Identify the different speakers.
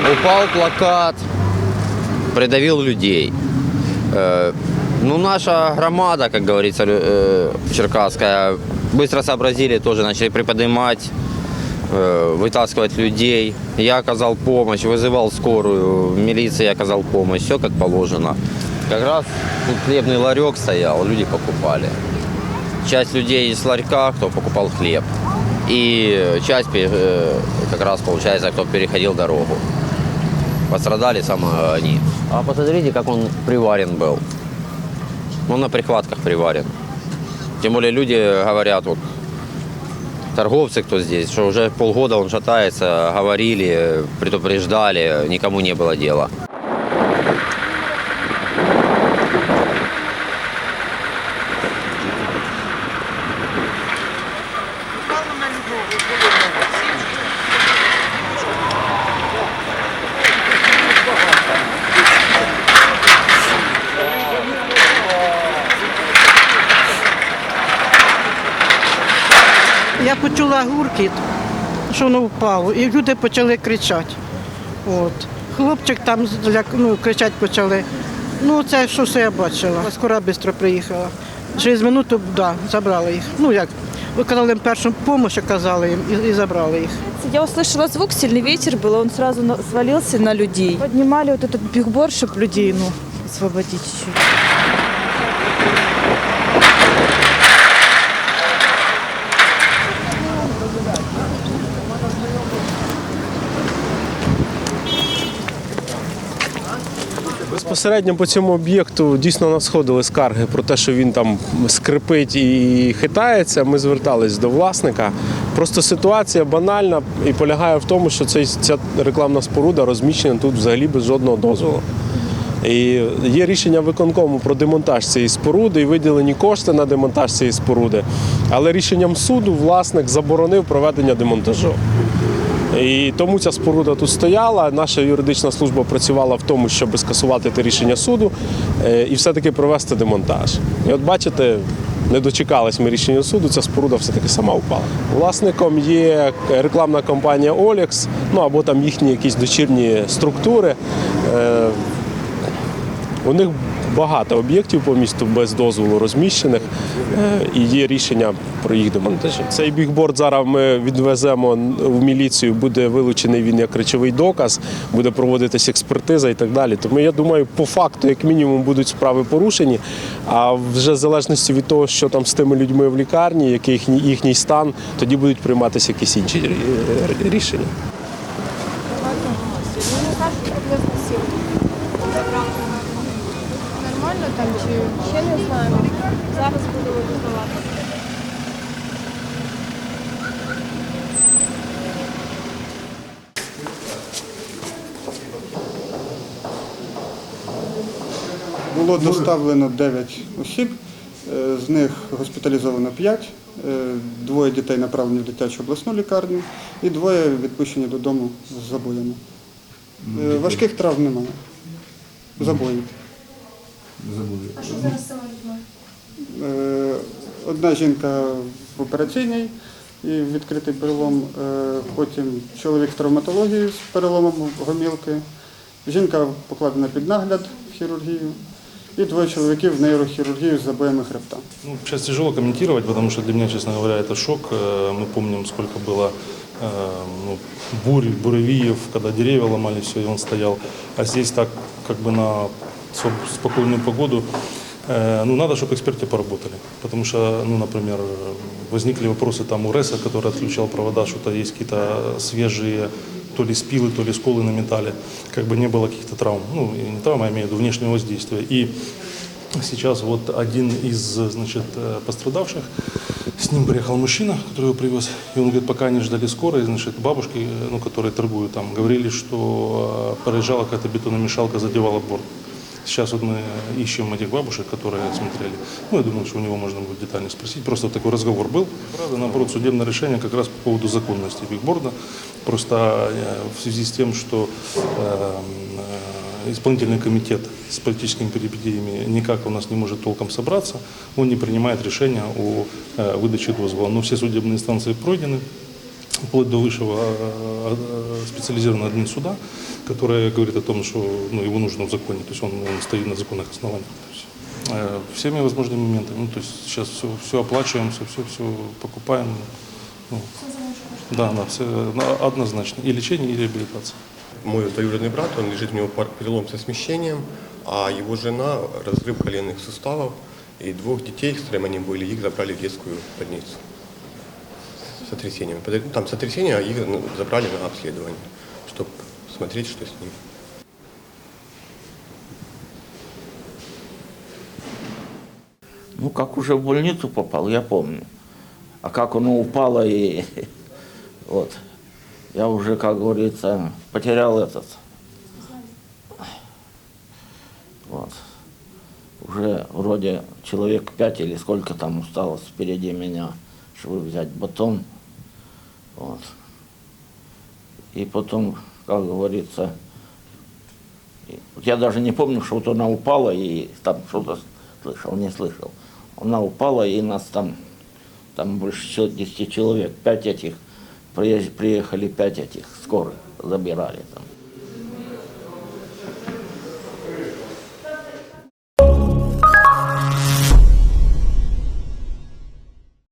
Speaker 1: Упал плакат, придавил людей. Э, Ну, наша громада, как говорится, э, черкасская, быстро сообразили, тоже начали приподнимать, э, вытаскивать людей. Я оказал помощь, вызывал скорую, милиции оказал помощь, все как положено. Как раз тут хлебный ларек стоял, люди покупали. Часть людей из ларька, кто покупал хлеб. И часть как раз, получается, кто переходил дорогу. Пострадали сам э, они. А посмотрите, как он приварен был. Он на прихватках приварен. Тем более люди говорят, вот, торговцы, кто здесь, что уже полгода он шатается, говорили, предупреждали, никому не было дела.
Speaker 2: почула гуркіт, що воно впало, і люди почали кричати. От. Хлопчик там зляк- ну, кричати почали. Ну, це що все я бачила. Скоро швидко приїхала. Через минуту да, забрали їх. Ну як, оказали їм першу допомогу, оказали їм і, і забрали їх.
Speaker 3: Я услышала звук, сильный ветер был, он сразу на- свалился на людей. Поднимали вот этот бигборд, чтобы людей, ну, освободить чуть-чуть.
Speaker 4: Безпосередньо по цьому об'єкту дійсно надходили скарги про те, що він там скрипить і хитається. Ми звертались до власника. Просто ситуація банальна і полягає в тому, що ця рекламна споруда розміщена тут взагалі без жодного дозволу. І є рішення виконкому про демонтаж цієї споруди і виділені кошти на демонтаж цієї споруди. Але рішенням суду власник заборонив проведення демонтажу. І тому ця споруда тут стояла. Наша юридична служба працювала в тому, щоб скасувати те рішення суду е, і все-таки провести демонтаж. І от бачите, не дочекались ми рішення суду, ця споруда все-таки сама впала. Власником є рекламна компанія Олікс, ну або там їхні якісь дочірні структури. Е, у них багато об'єктів по місту без дозволу розміщених е, і є рішення про їх демонтаж. Цей бігборд зараз ми відвеземо в міліцію, буде вилучений він як речовий доказ, буде проводитись експертиза і так далі. Тому я думаю, по факту, як мінімум, будуть справи порушені. А вже в залежності від того, що там з тими людьми в лікарні, який їхній, їхній стан, тоді будуть прийматися якісь інші рі- рішення.
Speaker 5: Нормально там чи ще не знаємо. Зараз будемо дізнавати.
Speaker 6: Було доставлено 9 осіб, е, з них госпіталізовано 5, е, двоє дітей направлені в дитячу обласну лікарню і двоє відпущені додому з забоями. Е, Важких травм немає Забої.
Speaker 5: А що зараз з цими людьми?
Speaker 6: Е, Одна жінка в операційній і відкритий перелом, е, потім чоловік з травматології з переломом гомілки, жінка покладена під нагляд в хірургію і двоє чоловіків в нейрохірургію з забоями хребта.
Speaker 7: Ну, сейчас тяжело комментировать, потому что для меня, честно говоря, это шок. Э, Мы помним, сколько было э, ну, бурь, буревиев, когда деревья ломали, все, и он стоял. А здесь так, как бы на соб- спокойную погоду. Э, Ну, надо, чтобы эксперты поработали. Потому что, ну, например, возникли вопросы там у РЭСа, который отключал провода, что-то есть какие-то свежие то ли спилы, то ли сколы на металле. Как бы не было каких-то травм. Ну, не травм, а я имею в виду внешнего воздействия. И Сейчас вот один из значит, э, пострадавших, с ним приехал мужчина, который его привез, и он говорит, пока они ждали скорой, значит, бабушки, э, ну, которые торгуют там, говорили, что проезжала какая-то бетономешалка, задевала борт. Сейчас вот мы ищем этих бабушек, которые смотрели. Ну, я думаю, что у него можно будет детально спросить. Просто такой разговор был. Правда, наоборот, судебное решение как раз по поводу законности бигборда. Просто э, в связи с тем, что э, исполнительный комитет с политическими перипетиями никак у нас не может толком собраться, он не принимает решения о э, выдаче дозвола. Но все судебные инстанции пройдены, вплоть до высшего э, э, специализированного админсуда, которое говорит о том, что ну, его нужно узаконить, то есть он, он стоит на законных основаниях. То есть, э, всеми возможными моментами. Ну, то есть сейчас все, все оплачиваем, все, все, все покупаем. Ну, да, да, все на- однозначно. И лечение, и реабилитация.
Speaker 8: Мой двоюродный брат, он лежит, у него перелом со смещением, а его жена разрыв коленных суставов, и двух детей, с которыми они были, их забрали в детскую больницу сотрясением. Там сотрясение, а их ну, забрали на обследование, чтобы смотреть, что с ним.
Speaker 9: Ну, как уже в больницу попал, я помню. А как оно упало и вот. Я уже, как говорится, потерял этот. Вот. Уже вроде человек пять или сколько там осталось впереди меня, чтобы взять батон. Вот. И потом, как говорится, я даже не помню, что вот она упала и там что-то слышал, не слышал. Она упала и нас там, там больше чел- 10 человек, пять этих, приехали пять этих скорых, забирали там.